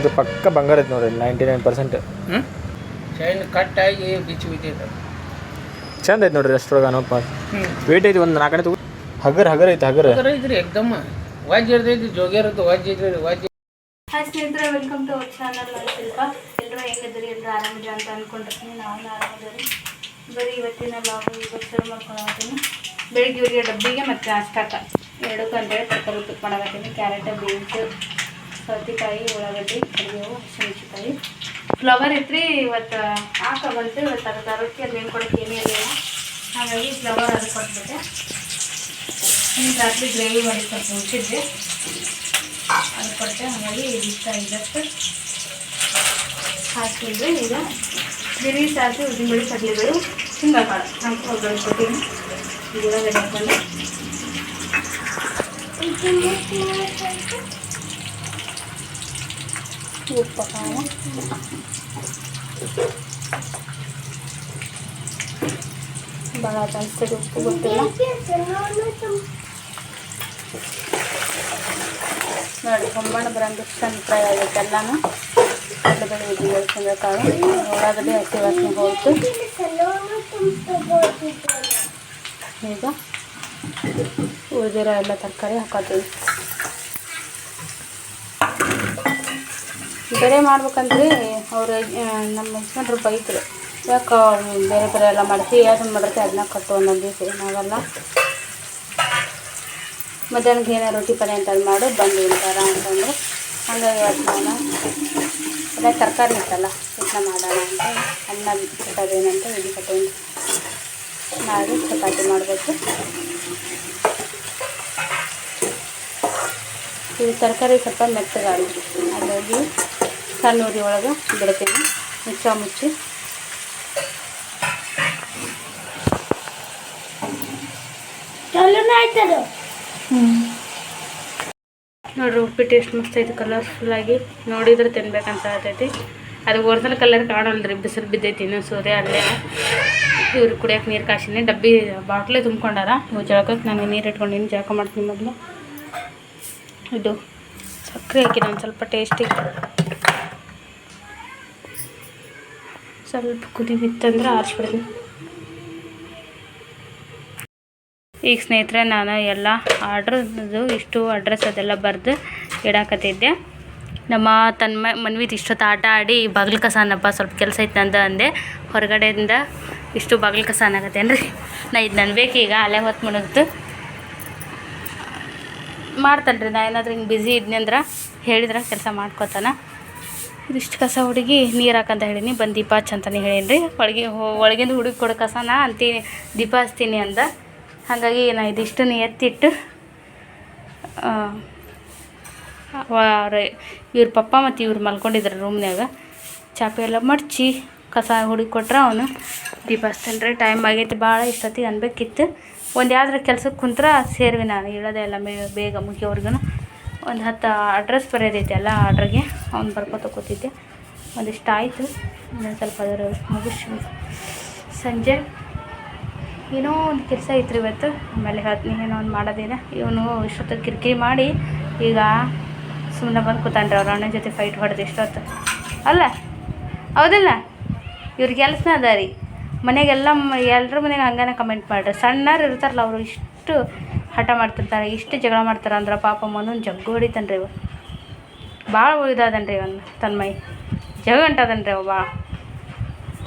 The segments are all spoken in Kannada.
ಇದು ಪಕ್ಕ ಬಂಗಾರ ಐತೆ ನೋಡ್ರಿ ನೈಂಟಿ ನೈನ್ ಪರ್ಸೆಂಟ್ ಚೈನ್ ಕಟ್ಟಾಗಿ ಬಿಚ್ಚಿ ಬಿದ್ದೈತೆ ಚಂದ ಐತೆ ನೋಡ್ರಿ ಅಷ್ಟೊಳಗೆ ಅನಪ್ಪ ವೇಟ್ ಐತಿ ಒಂದು ನಾಲ್ಕನೇ ತಗೋ ಹಗರ್ ಹಗರ್ ಐತೆ ಹಗರ್. ಅದರ ಇದ್ರಿ ಎಕ್ದಮ್. ವಾಜ್ಯ ಇರ್ತೈತಿ ಜೋಗ್ಯರದ್ದು ವಾಜ್ಯ ಇದ್ರಿ ವಾಜ್ಯ ಹಾಯ್ ಸ್ನೇಹಿತರೆ welcome to our channel Shilpa. ಎಲ್ಲರೂ ಹೆಂಗಿದ್ರಿ ಎಲ್ಲರೂ ಆರಾಮಿದ್ರ ಅಂತ ಅನ್ಕೊಂಡಿರ್ತೀನಿ. ನಾನು ಬರೀ ಇವತ್ತಿನ ಲಾಗು ಇವತ್ತು ಶುರು ಮಾಡ್ಕೊಳತ್ತೀನಿ ಬೆಳಿಗ್ಗೆ ಇವರಿಗೆ ಡಬ್ಬಿಗೆ ಮತ್ತು ಅಷ್ಟಕ್ಕ ಎರಡಕ್ಕೂ ಅಂತೇಳಿ ತರಕಾರಿ ಉಪ್ಪಿಟ್ಟು ಮಾಡಕತ್ತೀನಿ. ಕ್ಯಾರೆಟ್ ಬೀನ್ಸ್ ಸೌತೆಕಾಯಿ ಉಳ್ಳಾಗಡ್ಡಿ ಕರಿಬೇವು ಹಸಿಮೆಣಸಿಕಾಯಿ ಫ್ಲವರ್ ಇತ್ರಿ ಇವತ್ತು ಹಾಕ ಬಂತು, ಇವತ್ತು ಅರ್ಧ ರೊಟ್ಟಿ ಅದು ಕೊಡೋಕ್ಕೆ ಏನೇ ಇಲ್ಲ. ಹಾಗಾಗಿ ಫ್ಲವರ್ ಅದು ಕೊಟ್ಬಿಟ್ಟೆ. ಇನ್ನು ರಾತ್ರಿ ಗ್ರೇವಿ ಮಾಡಿ ಸ್ವಲ್ಪ ಉಳಿಸಿದ್ದೆ. ಅದು ಕೊಟ್ಟೆ, ಹಾಗಾಗಿ ಇಷ್ಟ ಇದ್ದಷ್ಟು ಹಾಕಿದ್ರೆ ಈಗ ಬಿರಿ ಸಾಸಿ ಉದ್ದಿನಬೇಳೆ ಕಡಲೆಗಳು ಹಿಂಗೆ ಕಾಳು ಹಾಕಿ ಒಗ್ಗರಣೆ ಕೊಟ್ಟಿನಿ ಉಳ್ಳಾಗಡ್ಡೆ ಹಾಕೊಂಡು ಉಪ್ಪು ಕಾಳು ಭಾಳ ಜಾಸ್ತಿ ಉಪ್ಪು ಗೊತ್ತಿಲ್ಲ ನೋಡಿ ಹೊಂಬಣ್ಣ ಬರೋದು ಚಂದ ಫ್ರೈ ಆಗೈತೆ ಎಲ್ಲಾನು ಕಡಲೆಬೇಳೆ ಉದ್ದಿನಬೇಳೆ ಶೇಂಗಾ ಕಾಳು ಉಳ್ಳಾಗಡ್ಡೆ ಹಸಿ ವಾಸನೆ ಹೋಯ್ತು ಈಗ ಉಳಿದಿರೋ ಎಲ್ಲ ತರಕಾರಿ ಹಾಕೋತೀವಿ ಬೇರೆ ಮಾಡ್ಬೇಕಂದ್ರೆ ಅವರು ನಮ್ಮ ಯಜಮಾನ್ರು ಬೈತರು ಯಾಕೆ ಬೇರೆ ಬೇರೆ ಎಲ್ಲ ಮಾಡ್ತೀವಿ ಅದನ್ನ ಮಾಡುತ್ತೆ ಅದನ್ನ ಕಟ್ಟು ಒಂದೊಂದು ದಿವಸ ಏನಾಗಲ್ಲ ಮಧ್ಯಾಹ್ನಕ್ಕೆ ಏನೋ ರೊಟ್ಟಿ ಪಲ್ಯ ಅಂತ ಮಾಡು, ಬಂದು ಉಂಟಾರ ಅಂತಂದ್ರೆ. ಹಂಗಾಗಿ ಅದನ್ನ ನಾನು ಎಲ್ಲ ತರಕಾರಿ ಇತ್ತಲ್ಲ, ಇದನ್ನ ಮಾಡೋಣ ಅಂತ ಅನ್ನ ಕಟ್ಟೋದೇನಂತ ಇದು ಕಟ್ಟೋದು ಮಾಡಿ ಚಪಾತಿ ಮಾಡಬೇಕು. ಇದು ತರಕಾರಿ ಸ್ವಲ್ಪ ಮೆತ್ತಗಾಗಿ ಹಾಗಾಗಿ ಸಣ್ಣ ಉರಿ ಒಳಗೆ ಬಿಡ್ತೀನಿ. ಮುಚ್ಚ ಮುಚ್ಚಿ. ನೋಡ್ರಿ ಉಪ್ಪಿಟ್ಟು ಎಷ್ಟು ಮಸ್ತ್ ಐತಿ ಕಲರ್ಫುಲ್ ಆಗಿ. ನೋಡಿದ್ರೆ ತಿನ್ಬೇಕಂತ ಆಗ್ತೈತಿ ಅದು ಒರಿಜಿನಲ್ ಕಲರ್ ಕಾಣಲ್ರಿ ಬಿಸಿಲು ಬಿದ್ದೈತಿ ಇನ್ನೂ ಸೂರ್ಯ ಅಲ್ಲೇ ಇವ್ರಿಗೆ ಕುಡಿಯೋಕೆ ನೀರು ಕಾಸಿನಿ. ಡಬ್ಬಿ ಬಾಟ್ಲೆ ತುಂಬ್ಕೊಂಡಾರ. ಇವು ಜಳಕಕ್ಕೆ ನಾನು ನೀರು ಇಟ್ಕೊಂಡಿನಿ ಜಳಕ ಮಾಡ್ತೀನಿ ಮೊದಲು. ಇದು ಸಕ್ಕರೆ ಹಾಕಿ ಒಂದು ಸ್ವಲ್ಪ ಟೇಸ್ಟಿಗೆ ಸ್ವಲ್ಪ ಕುದಿ ಬಿತ್ತಂದ್ರೆ ಆರಿಸ್ಬಿಡ್ತೀನಿ. ಈಗ ಸ್ನೇಹಿತರೆ, ನಾನು ಎಲ್ಲ ಆರ್ಡ್ರದ್ದು ಇಷ್ಟು ಅಡ್ರೆಸ್ ಅದೆಲ್ಲ ಬರೆದು ಇಡಾಕತ್ತಿದ್ದೆ. ನಮ್ಮ ತನ್ಮ ಮನ್ವಿದ್ ಇಷ್ಟೊತ್ತು ಆಟ ಆಡಿ ಬಾಗಿಲು ಕಸಾನಪ್ಪ ಸ್ವಲ್ಪ ಕೆಲಸ ಇತ್ತು ನಂದು ಅಂದೆ. ಹೊರಗಡೆಯಿಂದ ಇಷ್ಟು ಬಾಗಿಲು ಕಸ ಅನ್ನಕತ್ತೇನು ರೀ ನಾ ಇದು ನನ್ನ ಈಗ ಅಲೆ ಹೊತ್ತು ಮುಣಗ್ತು ಮಾಡ್ತಾನೆ ರೀ ನಾ ಏನಾದ್ರೂ ಹಿಂಗೆ ಬ್ಯುಸಿ ಇದ್ನಿ ಅಂದ್ರೆ ಹೇಳಿದ್ರೆ ಕೆಲಸ ಮಾಡ್ಕೊತಾನ. ಇದಿಷ್ಟು ಕಸ ಹುಡುಗಿ ನೀರು ಹಾಕಂತ ಹೇಳೀನಿ. ಬಂದು ದೀಪ ಹಚ್ಚ ಅಂತಲೇ ಹೇಳೀನಿ ರೀ ಒಳಗೆ ಒಳಗಿಂದ ಹುಡುಗಿ ಕೊಡೋ ಕಸನ ಅಂತೀನಿ ದೀಪ ಹಚ್ತೀನಿ ಅಂದ. ಹಾಗಾಗಿ ನಾ ಇದಿಷ್ಟನ್ನು ಎತ್ತಿಟ್ಟು ಅವ್ರ ಇವ್ರ ಪಪ್ಪ ಮತ್ತು ಇವ್ರು ಮಲ್ಕೊಂಡಿದ್ರು ರೂಮ್ನಾಗ ಚಾಪೆ ಎಲ್ಲ ಮಡ್ಚಿ ಕಸ ಹುಡುಗಿ ಕೊಟ್ರೆ ಅವನು. ದೀಪ ಹಚ್ತಾನೆ ರೀ ಟೈಮ್ ಆಗೈತಿ, ಭಾಳ ಇಷ್ಟೊತ್ತಿಗೆ ಅನ್ಬೇಕಿತ್ತು. ಒಂದು ಯಾವ್ದಾರ ಕೆಲ್ಸಕ್ಕೆ ಕುಂತ್ರೆ ಸೇರ್ವಿ ನಾನು. ಮೇ, ಬೇಗ ಮುಗಿಯೋವರೆಗೂ ಒಂದು ಹತ್ತು ಅಡ್ರೆಸ್ ಬರೆಯೋದೈತೆ ಎಲ್ಲ ಆರ್ಡ್ರಿಗೆ ಅವ್ನು ಬರ್ಕೊತ ಕೂತಿದ್ದೆ ಒಂದಿಷ್ಟು ಆಯಿತು. ಇನ್ನೊಂದು ಸ್ವಲ್ಪ ಅದರ ಮುಗಿಸಿ ಸಂಜೆ. ಏನೋ ಒಂದು ಕೆಲಸ ಐತ್ರಿ ಇವತ್ತು. ಆಮೇಲೆ ಹೇಳ್ತೀನಿ, ಏನೋ ಒಂದು ಮಾಡೋದೇನ. ಇವನು ಇಷ್ಟೊತ್ತು ಕಿರಿಕಿರಿ ಮಾಡಿ ಈಗ ಸುಮ್ಮನೆ ಬಂದು ಕೂತಾನ್ರಿ ಅವ್ರ. ಅಣ್ಣನ ಜೊತೆ ಫೈಟ್ ಹೊಡೆದು ಇಷ್ಟೊತ್ತು ಅಲ್ಲ, ಹೌದಲ್ಲ? ಇವ್ರಿಗೆ ಕೆಲಸನ ಅದ ರೀ. ಮನೆಗೆಲ್ಲ ಎಲ್ಲರ ಮನೆಗೆ ಹಂಗಾನೆ ಕಮೆಂಟ್ ಮಾಡ್ರಿ. ಸಣ್ಣರು ಇರ್ತಾರಲ್ಲ ಅವರು ಇಷ್ಟು ಹಠ ಮಾಡ್ತಿರ್ತಾರೆ, ಇಷ್ಟು ಜಗಳ ಮಾಡ್ತಾರೆ ಅಂದ್ರೆ ಪಾಪ ಮನೊಂದು ಜಗ್ಗು ಹೊಡಿತಾನೆ ಇವ. ಭಾಳ ಉಳಿದಾದನ್ ರೀ ಇವನು ತನ್ನ ಮೈ ಅವ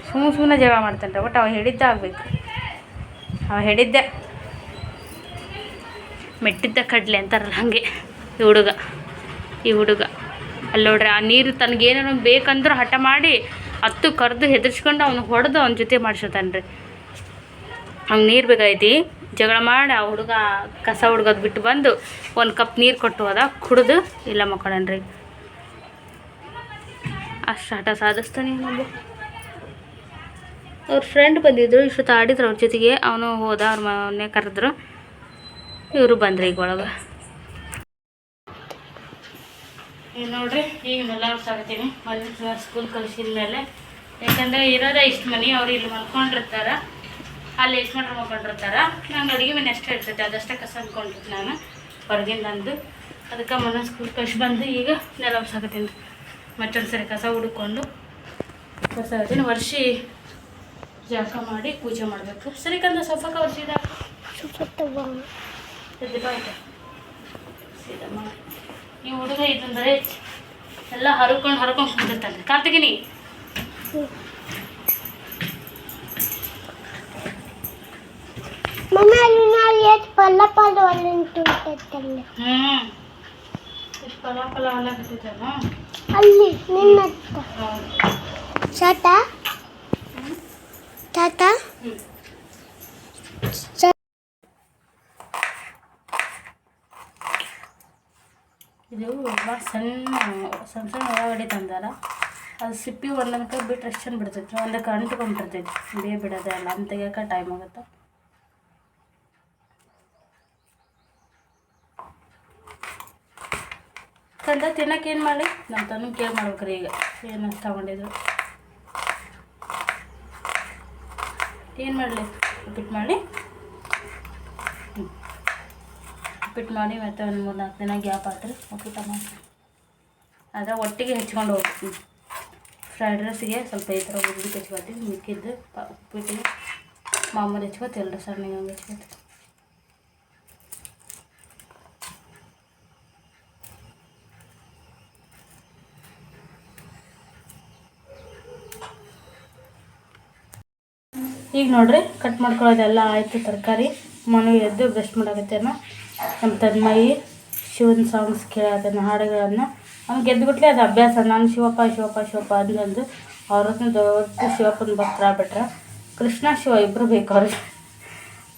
ಭಾಳ ಸುಮ್ಮನೆ ಜಗಳ ಮಾಡ್ತಾನೆ ಒಟ್ಟು ಅವ ಹೇಳಿದ್ದ ಆಗ್ಬೇಕು. ಅವ ಹೇಳಿದ್ದೆ. ಮೆಟ್ಟಿದ್ದ ಕಡ್ಲೆ ಅಂತಾರಲ್ಲ ಹಾಗೆ, ಈ ಹುಡುಗ ಈ ಹುಡುಗ. ಅಲ್ಲಿ ನೋಡ್ರಿ, ಆ ನೀರು ತನಗೇನೋ ಬೇಕಂದ್ರೂ ಹಠ ಮಾಡಿ ಹತ್ತು ಕರೆದು ಹೆದರ್ಸ್ಕೊಂಡು ಅವನು ಹೊಡೆದು ಅವನ ಜೊತೆ ಮಾಡಿಸ್ತಾನ್ರಿ. ರೀ ಅವ್ನು ನೀರು ಬೇಕಾಯ್ತಿ ಜಗಳ ಮಾಡಿ, ಆ ಹುಡುಗ ಕಸ ಹುಡುಗದ್ ಬಿಟ್ಟು ಬಂದು ಒಂದು ಕಪ್ ನೀರು ಕೊಟ್ಟು ಹೋದ, ಕುಡಿದು, ಇಲ್ಲ ಮಕ್ಕಳನ್ರಿ. ಅಷ್ಟು ಹಠ ಸಾಧಿಸ್ತಾನೆ ಇನ್ನೊಬ್ಬ ಅವ್ರ ಫ್ರೆಂಡ್ ಬಂದಿದ್ರು, ಇಷ್ಟೊತ್ತು ಆಡಿದ್ರು ಅವ್ರ ಜೊತೆಗೆ. ಅವನು ಹೋದ, ಅವ್ರ ಮನೆ ಕರೆದ್ರು. ಇವರು ಬಂದ್ರಿ ಈಗ ಒಳಗೆ. ಈಗ ನೋಡ್ರಿ, ಈಗ ಎಲ್ಲರೂ ಸಾಕ್ತೀನಿ ಮನೆ ಸ್ಕೂಲ್ ಕಳಿಸಿದ ಮೇಲೆ ಯಾಕಂದ್ರೆ ಇರೋದೇ ಇಷ್ಟು ಮನೆ, ಅವ್ರು ಇಲ್ಲಿ ಮಲ್ಕೊಂಡಿರ್ತಾರ. ಅಲ್ಲಿ ಎಷ್ಟು ಮಾಡ್ರೆ ನಾನು ಅಡುಗೆ ಮನೆ ಅಷ್ಟೇ ಇರ್ತೈತೆ, ಅದಷ್ಟೇ ಕಸ ಅಂದ್ಕೊಂಡಿರ್ತೀನಿ ನಾನು. ಹೊರಗಿಂದ ಅಂದು ಅದಕ್ಕೆ ಮನಸ್ಸು ಕಳಿಸಿ ಬಂದು ಈಗ ನೆಲ ಸಾಕತ್ತೀನಿ ಮತ್ತೊಂದು ಸರಿ ಕಸ ಹುಡುಕೊಂಡು ಕಸ ಹತ್ತೀನಿ ವರ್ಷಿ ಜಾಕ ಮಾಡಿ ಪೂಜೆ ಮಾಡಬೇಕು. ಸರಿ ಕಂದ ಸೊಫಕ ವರ್ಷಿದ ಈ ಹುಡುಗ ಇದಂದರೆ ಎಲ್ಲ ಹರ್ಕೊಂಡು ಹರ್ಕೊಂಡು ಕುಂದಿರ್ತಾನೆ ಕಾರ್ತಿಗಿನಿ ಪಲ್ಲ ಪಲ್ಲ ಒಳ್ಳೆಂಟು ಅಂತಲ್ಲ ಹ್ಞೂ ಎಷ್ಟು ಪಲ ಪಲ ಬಿಟ್ಟಿದ್ದಲ್ಲ ಅಲ್ಲಿ ನಿನ್ನ ಶಾಟ ತಾತ ಇದು ಸಣ್ಣ ಸಣ್ಣ ಸಣ್ಣ ಒಳಗಡೆ ತಂದಾರ ಅದು ಸಿಪ್ಪಿ ಒಂದೊಂದಕ್ಕೆ ಬಿಟ್ಟರೆ ಎಷ್ಟು ಬಿಡ್ತೈತೆ. ಬಿಡ್ತೈತಿ ಒಂದಕ್ಕೆ ಅಂಟ್ಕೊಂಡ್ಬಿಡ್ತೈತಿ ಬೇ ಬಿಡೋದೇ ಅಲ್ಲ. ಅಂತ ತೆಗಿಯೋಕೆ ಟೈಮ್ ಆಗುತ್ತೆ. ತಂದ ತಿನ್ನಕ್ಕೆ ಏನು ಮಾಡಲಿ? ನಮ್ಮ ತನ್ನ ಕೇರ್ ಮಾಡ್ಬೇಕ್ರಿ ಈಗ. ಏನು ತಗೊಂಡಿದ್ರು? ಏನು ಮಾಡಲಿ? ಉಪ್ಪಿಟ್ಟು ಮಾಡಿ ಉಪ್ಪಿಟ್ಟು ಮಾಡಿ ಮತ್ತೆ ಒಂದು ಮೂರು ನಾಲ್ಕು ದಿನ ಗ್ಯಾಪ್ ಆತ್ರಿ. ಉಪ್ಪಿಟ್ಟು ಮಾಡಿ ಅದ ಒಟ್ಟಿಗೆ ಹೆಚ್ಕೊಂಡು ಹೋಗ್ತೀನಿ ಫ್ರೈಡ್ ರೈಸಿಗೆ ಸ್ವಲ್ಪ ಈ ಥರ ಉದ್ದಿಗೆ ಹೆಚ್ಕೊತೀವಿ. ಮಿಕ್ಕಿದ್ದು ಉಪ್ಪಿಟ್ಟಿಗೆ ಮಾಮೂಲಿ ಹೆಚ್ಕೋತಿ ಎಲ್ಲರೂ ಸಣ್ಣ ಹಂಗೆ ಹೆಚ್ಕೊತಿ ಈಗ ನೋಡ್ರಿ ಕಟ್ ಮಾಡ್ಕೊಳ್ಳೋದೆಲ್ಲ ಆಯಿತು, ತರಕಾರಿ. ಮನೆ ಎದ್ದು ಬ್ರಷ್ ಮಾಡಾಕತ್ತೇನ ನಮ್ಮ ತನ್ಮಯಿ ಶಿವನ ಸಾಂಗ್ಸ್ ಕೇಳೋದನ್ನ ಹಾಡುಗಳನ್ನು ಅವ್ನಿಗೆ ಗೆದ್ದುಬಿಟ್ಲೆ ಅದು ಅಭ್ಯಾಸ. ನಾನು ಶಿವಪ್ಪ ಶಿವಪ್ಪ ಶಿವಪ್ಪ ಅಂದಂದು ಅವ್ರ ಹತ್ರ ದೊಡ್ಡ ಶಿವಪ್ಪನ ಭಕ್ತರ ಆಗ್ಬಿಟ್ರೆ ಕೃಷ್ಣ, ಶಿವ ಇಬ್ಬರು ಬೇಕು ಅವ್ರಿಗೆ.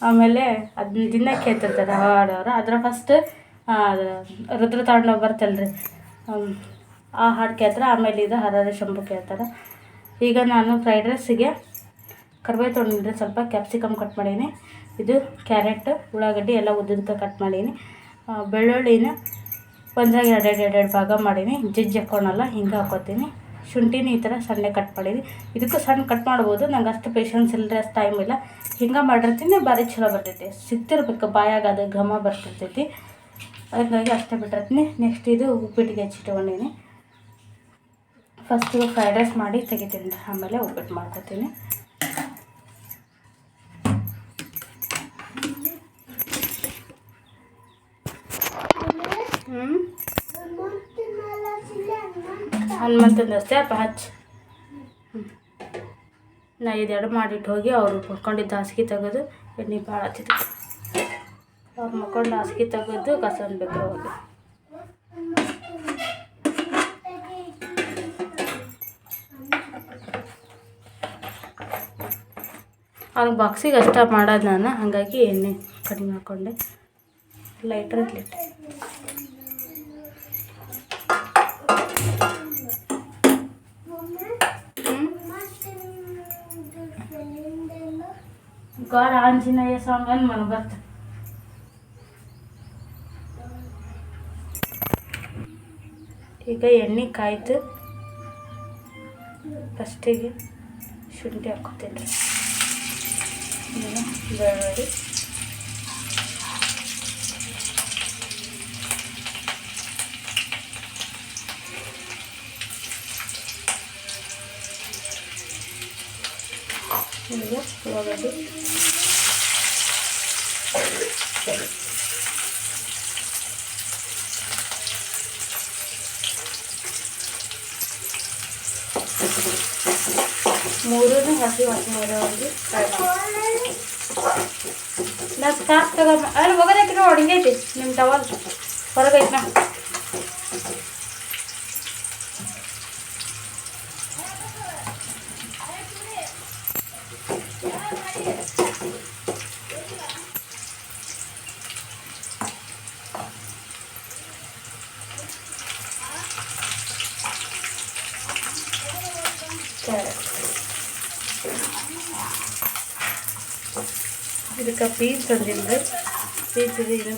ಆಮೇಲೆ ಅದನ್ನ ದಿನ ಕೇಳ್ತಿರ್ತಾರೆ ಹಾಡೋರು. ಅದರ ಫಸ್ಟ್ ರುದ್ರ ತಾಂಡವ ಬರ್ತಲ್ರಿ. ಆ ಹಾಡು ಕೇಳ್ತಾರೆ. ಆಮೇಲೆ ಇದು ಹರಹರ ಶಂಭು ಕೇಳ್ತಾರೆ. ಈಗ ನಾನು ಫ್ರೈಡ್ ರೈಸಿಗೆ ಕರ್ಬೇವು ತೊಗೊಂಡಿದ್ರೆ ಸ್ವಲ್ಪ ಕ್ಯಾಪ್ಸಿಕಮ್ ಕಟ್ ಮಾಡೀನಿ. ಇದು ಕ್ಯಾರೆಟ್ ಉಳ್ಳಾಗಡ್ಡಿ ಎಲ್ಲ ಉದ್ದದಕ್ಕೆ ಕಟ್ ಮಾಡೀನಿ. ಬೆಳ್ಳುಳ್ಳಿನ ಒಂದ್ರಾಗ ಎರಡೆರಡು ಎರಡೆರಡು ಭಾಗ ಮಾಡೀನಿ. ಜಜ್ಜಿ ಹಾಕ್ಕೊಳಲ್ಲ ಹಿಂಗೆ ಹಾಕೋತೀನಿ. ಶುಂಠಿನ ಈ ಥರ ಸಣ್ಣ ಕಟ್ ಮಾಡೀನಿ. ಇದಕ್ಕೂ ಸಣ್ಣ ಕಟ್ ಮಾಡ್ಬೋದು. ನಂಗೆ ಅಷ್ಟು ಪೇಷನ್ಸ್ ಇಲ್ಲದೆ ಅಷ್ಟು ಟೈಮ್ ಇಲ್ಲ. ಹಿಂಗೆ ಮಾಡಿರ್ತೀನಿ ಭಾರಿ ಚಲೋ ಬರ್ತೈತಿ. ಸಿಕ್ತಿರ್ಬೇಕು ಬಾಯಾಗ ಅದು ಘಮ ಬರ್ತಿರ್ತೈತಿ ಅದಕ್ಕಾಗಿ ಅಷ್ಟೇ ಬಿಟ್ಟಿರ್ತೀನಿ. ನೆಕ್ಸ್ಟ್ ಇದು ಉಪ್ಪಿಟ್ಟಿಗೆ ಹಚ್ಚಿಟ್ಕೊಂಡೀನಿ ಫಸ್ಟು ಫ್ರೈಡ್ ರೈಸ್ ಮಾಡಿ ತೆಗಿತೀನಿ. ಆಮೇಲೆ ಉಪ್ಪಿಟ್ಟು ಮಾಡ್ಕೊತೀನಿ ಹ್ಞೂ ಹನುಮಂತಂದು ಅಷ್ಟೇ, ಅಪ್ಪ ಹಚ್ಚಿ ನಾ ಇದೆರಡು ಮಾಡಿಟ್ಟು ಹೋಗಿ ಅವರು ಮಕ್ಕೊಂಡಿದ್ದು ಹಾಸಿಗೆ ತೆಗೆದು, ಎಣ್ಣೆ ಭಾಳ ಹಚ್ಚಿದ ಅವ್ರು ಮಕ್ಕೊಂಡು ಹಾಸಿಗೆ ತೆಗೆದು ಕಸ ಅನ್ಬೇಕು ಹೋಗಿ ಅವ್ರ ಬಾಕ್ಸಿಗೆ ಅಷ್ಟ ಮಾಡೋದು ನಾನು, ಹಾಗಾಗಿ ಎಣ್ಣೆ ಕಡಿಮೆ ಹಾಕ್ಕೊಂಡೆ ಲೈಟ್ರ್ ಇಟ್ಲಿಟ್ಟೆ ಗಾರ ಆಂಜನೇಯ ಸಾಂಗ್ ಅನ್ ಮನ ಬರ್ತ. ಈಗ ಎಣ್ಣೆ ಕಾಯ್ತು ಫಸ್ಟಿಗೆ ಶುಂಠಿ ಹಾಕೋತೀನಿ ಈಗ ಬೆಳ್ಳುಳ್ಳಿ ಈಗ ಉಳ್ಳಾಗಡ್ಡಿ ಮೂರನೇ ಹಸಿ ವಾಸನೆವರೆಗೆ ಫ್ರೈ ಮಾಡಿ ನಾ ಸ್ಕಾರ್ಫ್ ತಗೊಂಬ ಅಲ್ಲಿ ಹೋಗೋದಕ್ಕೆ ನೋಡಿ ಹಿಂಗೈತಿ ನಿಮ್ಮ ಟವಲ್ ಹೊರಗೈತಿ ನಾ ಇದಕ್ಕೆ ಪೀಸ್ ತಂದಿದ್ದು ಪೀಸ್ ಇದು ಇನ್ನೂ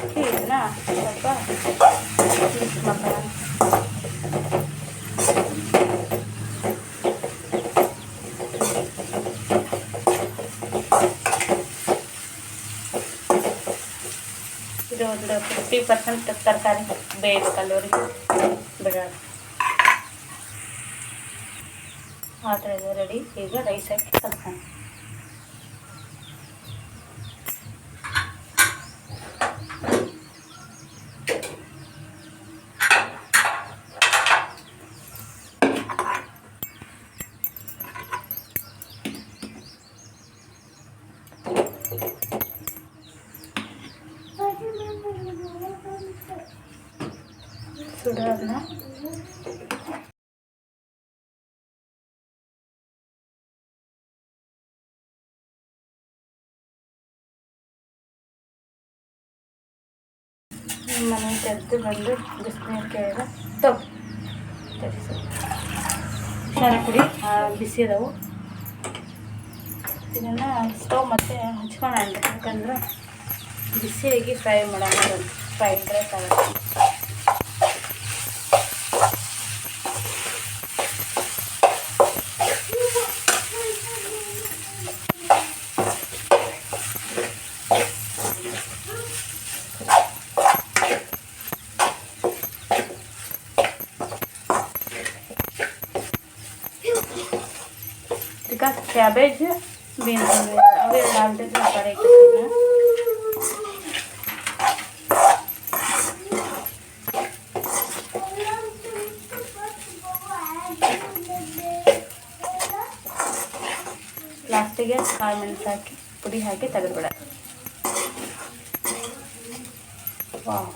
ಹಾಕಿ ಇದನ್ನ ಸ್ವಲ್ಪ ಮಿಕ್ಸ್ ಮಾಡ್ಕೊಳ್ಳೋಣ ಇದು ಒಂದು ಫಿಫ್ಟಿ ಪರ್ಸೆಂಟ್ ತರಕಾರಿ ಬೇಯಬೇಕಲ್ಲವರಿಗೆ ಬಿಡೋಣ ಆ ಥರ ಇದೆ ರೆಡಿ ಈಗ ರೈಸ್ ಹಾಕಿ ಕಲ್ಸೋಣ ಮನೆ ತೆಗೆದು ಬಂದು ಬಿಸಿನೀರು ಕೇಳಿದ ತಗೋ. ತರಿಸು ಕುಡಿ. ಬಿಸಿ ಅದಾವು. ಇದನ್ನು ಸ್ಟವ್ ಮತ್ತೆ ಹಚ್ಕೊಳ್ಳೋಣ ಯಾಕಂದ್ರೆ ಬಿಸಿಯಾಗಿ ಫ್ರೈ ಮಾಡೋಣ ಫ್ರೈ ರೈಸ್ ಆಗುತ್ತೆ. ಇದಕ್ಕೆ ಕ್ಯಾಬೇಜ್ ಬೀನ್ಸ್ ಅವೆರಡು ಹಾಕ್ತಿದ್ರೆ ಆ ಕಡೆ ಇಟ್ಟಿದ್ದೀನಿ ಲಾಸ್ಟಿಗೆ ಕಾಳು ಮೆಣಸು ಹಾಕಿ ಪುಡಿ ಹಾಕಿ ತೆಗೆದುಬಿಡ ವಾವ್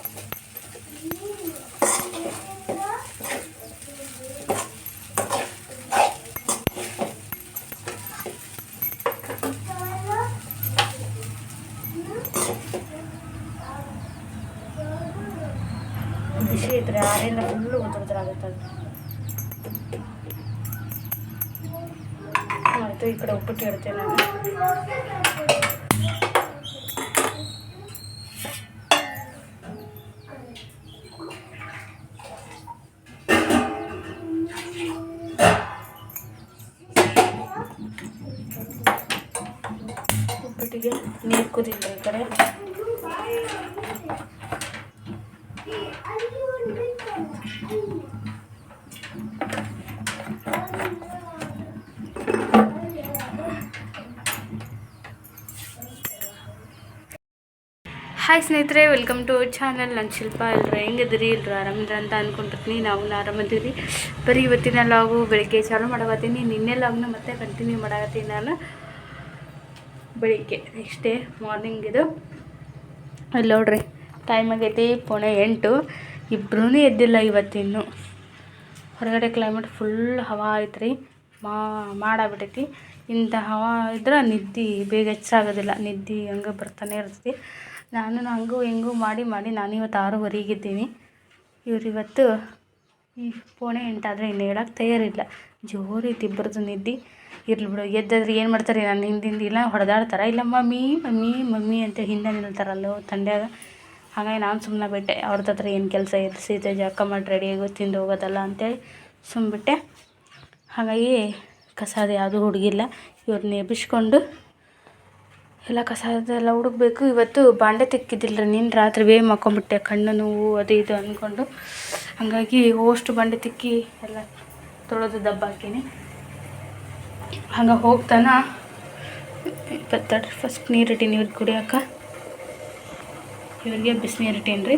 ಬಿಸಿ ಇದ್ರೆ ಆರಿಂದ ಫುಲ್ಲು ಉದುರುದ್ರಾಗುತ್ತೆ ಅದು ಆಯಿತು ಈ ಕಡೆ ಹಾಯ್ ಸ್ನೇಹಿತರೆ ವೆಲ್ಕಮ್ ಟು ಚಾನಲ್ ನನ್ನ ಶಿಲ್ಪ ಎಲ್ಲರೂ ಹೆಂಗಿದ್ರಿ ಎಲ್ಲರೂ ಆರಾಮಿದ್ರ ಅಂತ ಅಂದ್ಕೊಂಡಿರ್ತೀನಿ ನಾವು ಆರಾಮದಿರಿ ಬರೀ ಇವತ್ತಿನ ಲಾಗು ಬೆಳಿಗ್ಗೆ ಚಾಲು ಮಾಡಕತ್ತೀನಿ. ನಿನ್ನೆ ಲಾಗ್ನ ಮತ್ತೆ ಕಂಟಿನ್ಯೂ ಮಾಡಕತ್ತೀನಿ ನಾನು. ಬೆಳಿಗ್ಗೆ. ನೆಕ್ಸ್ಟ್ ಡೇ ಮಾರ್ನಿಂಗ್ ಇದು. ಅಲ್ಲಿ ನೋಡ್ರಿ ಟೈಮ್ ಆಗೈತಿ ಪುಣೆ ಎಂಟು. ಇಬ್ಬರೂ ಎದ್ದಿಲ್ಲ ಇವತ್ತಿನ್ನು. ಹೊರಗಡೆ ಕ್ಲೈಮೇಟ್ ಫುಲ್ ಹವಾ ಐತ್ರಿ. ಮಾ ಮಾಡಾಗ್ಬಿಟ್ಟೈತಿ ಇಂಥ ಹವಾ ಇದ್ರೆ ನಿದ್ದೆ ಬೇಗ ಹೆಚ್ಚಾಗೋದಿಲ್ಲ. ನಿದ್ದೆ ಹಂಗೆ ಬರ್ತಾನೆ ಇರ್ತೈತಿ. ನಾನು ಹಂಗೂ ಹಿಂಗೂ ಮಾಡಿ ಮಾಡಿ ನಾನು ಇವತ್ತು ಆರೂವರೆಗಿದ್ದೀನಿ. ಇವತ್ತು ಈ ಪೋಣೆ ಎಂಟಾದರೆ ಇನ್ನು ಹೇಳಕ್ಕೆ ತಯಾರಿಲ್ಲ. ಜೋರು ಇತ್ತು ಇಬ್ಬರದ್ದು ನಿದ್ದೆ. ಇರ್ಲಿ ಬಿಡು, ಎದ್ದಾದ್ರೆ ಏನು ಮಾಡ್ತಾರೆ? ನಾನು ಹಿಂದಿಂದ ಇಲ್ಲ, ಹೊಡೆದಾಡ್ತಾರೆ? ಇಲ್ಲ, ಮಮ್ಮಿ ಮಮ್ಮಿ ಮಮ್ಮಿ ಅಂತ ಹಿಂದೆ ನಿಲ್ತಾರಲ್ಲೋ ತಂಡ್ಯಾಗ. ಹಾಗಾಗಿ ನಾನು ಸುಮ್ಮನೆ ಬಿಟ್ಟೆ. ಅವ್ರದ್ದು ಹತ್ರ ಏನು ಕೆಲಸ ಇತ್ತು? ಸೀತೆ ಜಕ್ಕ ಮಾಡಿ ರೆಡಿಯಾಗಿ ತಿಂದು ಹೋಗೋದಲ್ಲ ಅಂತೇಳಿ ಸುಮ್ಮಬಿಟ್ಟೆ ಹಾಗಾಗಿ ಕಸಾದ ಯಾವುದೂ ಹುಡುಗಿಲ್ಲ. ಇವ್ರನ್ನ ಎಬ್ಬಿಸ್ಕೊಂಡು ಎಲ್ಲ ಕಸ ಅದೆಲ್ಲ ಹುಡುಕ್ಬೇಕು. ಇವತ್ತು ಬಾಂಡೆ ತಿಕ್ಕಿದ್ದಿಲ್ಲ ರೀ. ರಾತ್ರಿ ವೇಮ್ ಮಕ್ಕೊಂಬಿಟ್ಟೆ. ಕಣ್ಣು ನೋವು, ಅದು ಇದು ಅಂದ್ಕೊಂಡು. ಹಾಗಾಗಿ ಹೋಸ್ಟ್ ಬಾಂಡೆ ತಿಕ್ಕಿ ಎಲ್ಲ ತೊಳೆದು ದಬ್ಬ ಹಾಕಿನಿ. ಹಂಗೆ ಹೋಗ್ತಾನ. ಇಪ್ಪತ್ತೆರಡು ಫಸ್ಟ್ ನೀರು ಇಟ್ಟೀನಿ ಇವ್ರಿಗೆ ಕುಡಿಯೋಕೆ. ಇವ್ರಿಗೆ ಬಿಸಿನೀರು ಇಟ್ಟೀನಿ ರೀ.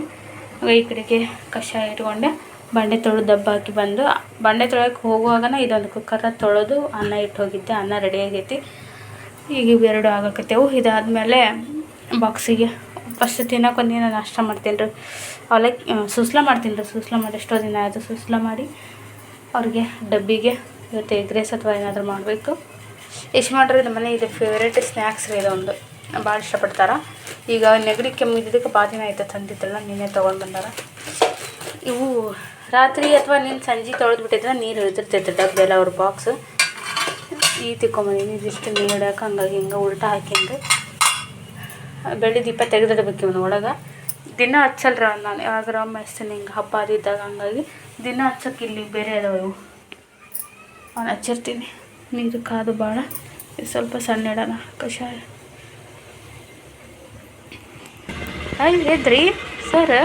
ಹಾಗೆ ಈ ಕಡೆಗೆ ಕಷಾಯ ಇಟ್ಕೊಂಡೆ. ಬಂಡೆ ತೊಳೆದು ದಬ್ಬ ಹಾಕಿ ಬಂದು, ಬಂಡೆ ತೊಳೆಯೋಕೆ ಹೋಗುವಾಗನ ಇದೊಂದು ಕುಕ್ಕರ ತೊಳೆದು ಅನ್ನ ಇಟ್ಟು ಹೋಗಿದ್ದೆ. ಅನ್ನ ರೆಡಿ ಆಗೈತಿ. ಈಗ ಇವೆರಡು ಆಗಕತ್ತೇವು. ಇದಾದಮೇಲೆ ಬಾಕ್ಸಿಗೆ. ಫಸ್ಟ್ ತಿನ್ನೋಕೆ ಒಂದಿನ ನಾಷ್ಟ ಮಾಡ್ತೀನಿ ರೀ ಅವಲಕ್ಕಿ ಸುಸ್ಲ ಮಾಡ್ತೀನಿ ರೀ ಸುಸ್ಲ ಮಾಡಿ ಎಷ್ಟೋ ದಿನ ಆಯಿತು ಸುಸ್ಲ ಮಾಡಿ. ಅವ್ರಿಗೆ ಡಬ್ಬಿಗೆ ಇವತ್ತು ಎಗ್ ರೈಸ್ ಅಥವಾ ಏನಾದರೂ ಮಾಡಬೇಕು. ಎಷ್ಟು ಮಾಡ್ರಿ ನಮ್ಮ ಮನೆ ಇದು ಫೇವ್ರೇಟ್ ಸ್ನ್ಯಾಕ್ಸ್ ರೀ ಇದೊಂದು ಭಾಳ ಇಷ್ಟಪಡ್ತಾರೆ. ಈಗ ನೆಗಡಿ ಕೆಮ್ಮಿದ್ದಕ್ಕೆ ಭಾಳ ದಿನ ಆಯ್ತು ತಂದಿದ್ದಲ್ಲ ನಿನ್ನೆ ತೊಗೊಂಡು ಬಂದಾರ. ಇವು ರಾತ್ರಿ ಅಥವಾ ನಿನ್ನ ಸಂಜೆ ತೊಳೆದು ಬಿಟ್ಟಿದ್ರೆ ನೀರು ಇಳಿದಿರ್ತೈತೆ ಡಬ್ಬೆಲ್ಲ ಅವ್ರ ಬಾಕ್ಸ್ ಈ ತಿಕ್ಕೊಂಬಂದೀನಿ, ಇದಿಷ್ಟು ನೀರು ಹಿಡಿಯೋಕೆ ಹಂಗಾಗಿ ಹಿಂಗೆ ಉಲ್ಟಾ ಹಾಕಿಂದು ಬೆಳ್ಳಿ ದೀಪ ತೆಗೆದಿಡ್ಬೇಕು ಇವನು ಒಳಗೆ. ದಿನ ಹಚ್ಚಲ್ರ ನಾನು ಯಾವಾಗ ಮೆಸ್ಸಿನ ಹಿಂಗೆ ಹಬ್ಬ ಅದಿದ್ದಾಗ ಹಂಗಾಗಿ ದಿನ ಹಚ್ಚಕ್ಕೆ ಇಲ್ಲಿ ಬೇರೆ ಅದಾವೆ ಇವು. ಅವ್ನು ಹಚ್ಚಿರ್ತೀನಿ. ನೀರು ಕಾದು ಭಾಳ ಸ್ವಲ್ಪ ಸಣ್ಣ ಇಡೋಣ, ಕಷಾಯ. ಅಯ್ಯ ಎದ್ರಿ ಸರ್,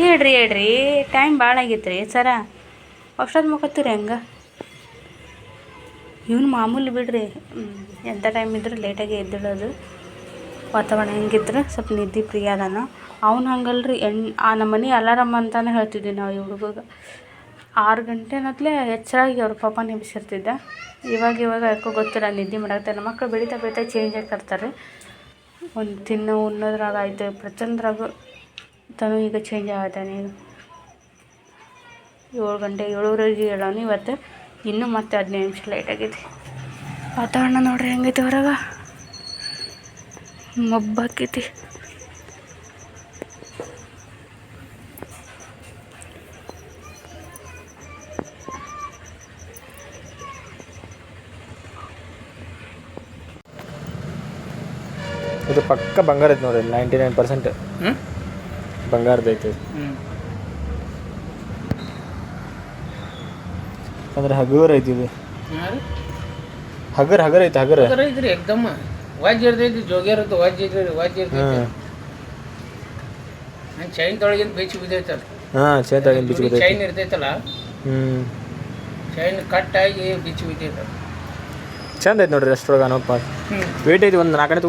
ಹೇಳ್ರಿ ಹೇಳ್ರಿ. ಟೈಮ್ ಭಾಳ ಆಗೈತೆ ರೀ ಸರ ಅಷ್ಟೊತ್ತು ಮುಖತ್ತೀರಿ ಹೆಂಗೆ? ಇವನು ಮಾಮೂಲಿ ಬಿಡ್ರಿ. ಎಂಥ ಟೈಮ್ ಇದ್ರೆ ಲೇಟಾಗಿ ಎದ್ದಿಡೋದು ವಾತಾವರಣ ಹೆಂಗಿದ್ರೆ ಸ್ವಲ್ಪ ನಿದ್ದೆ ಪ್ರಿಯ ಅದಾನ ಅವ್ನು ಹಂಗಲ್ರಿ, ಎಣ್, ಆ ನಮ್ಮ ಮನೆ ಅಲಾರಮ್ ಅಂತಾನೆ ಹೇಳ್ತಿದ್ವಿ ನಾವು ಈ ಹುಡುಗಗೆ. ಆರು ಗಂಟೆನತ್ಲೆ ಎಚ್ಚರಾಗಿ ಅವ್ರ ಪಾಪ ನೆಬಿಸಿರ್ತಿದ್ದ ಇವಾಗ ಇವಾಗ ಯಾಕೋ ಗೊತ್ತಿಲ್ಲ, ನಿದ್ದೆ ಮಾಡಾಕ್ತಾರೆ ಮಕ್ಕಳು ಬೆಳೀತಾ ಬೆಳೀತಾ ಚೇಂಜ್ ಆಗ್ತಿರ್ತಾರೆ ಒಂದು ತಿನ್ನೋ, ಉಣ್ಣೋದ್ರಾಗ ಆಯ್ತು. ಪ್ರತಿಯೊಂದ್ರಾಗ ತನು ಈಗ ಚೇಂಜ್ ಆಗತ್ತಾನೆ ಏಳು ಗಂಟೆ ಏಳುವರೆಗೆ ಹೇಳೋನು ಇವತ್ತು. ಇನ್ನೂ ಮತ್ತೆ ಹದಿನೈದು ನಿಮಿಷ ಲೇಟ್ ಆಗೈತಿ ವಾತಾವರಣ ನೋಡ್ರಿ ಹೆಂಗೈತಿ ಹೊರಗೆ? ಮಬ್ಬಾಕೈತಿ. ಇದು ಪಕ್ಕ ಬಂಗಾರ ಐತೆ ನೋಡ್ರಿ ನೈಂಟಿ ನೈನ್ ಪರ್ಸೆಂಟ್ ಹ್ಞೂ ಬಂಗಾರದ ಐತೆ. ಹ್ಞೂ ಹಗರ್ ಐತಿ ಇದು ಹಗರ್ ಹಗರ್ ಐತಿ ಹಗರ್. ಐತ್ರಿ ಎಕ್ದಮ್ ವಾಜ್ ಇರ್ತೈತಿ ಜೋಗಿ ಇರುತ್ತೆ ವಾಜ್ ಇರ್ತೈತಿ ವಾಜ್ ಇರ್ತೈತಿ ಚೈನ್ ತೊಳಗಿನ ಬೀಚ್ ಬಿದ್ದೈತಲ್ಲ. ಹಾಂ ತೊಳಗಿನ ಬಿಚ್ಚು ಬಿದ್ದೈತಿ. ಚೈನ್ ಇರ್ತೈತಲ್ಲ? ಹ್ಮ್. ಚೈನ್ ಕಟ್ ಆಗಿ ಬೀಚ್ ಬಿದ್ದೈತಲ್ಲ. ಚಂದ ಐತೆ ನೋಡ್ರಿ ಅಷ್ಟೊಳಗೆ ಅನ್ನೋ ಹ್ಞೂ ವೇಟ್ ಐತಿ ಒಂದು ನಾಲ್ಕನೇ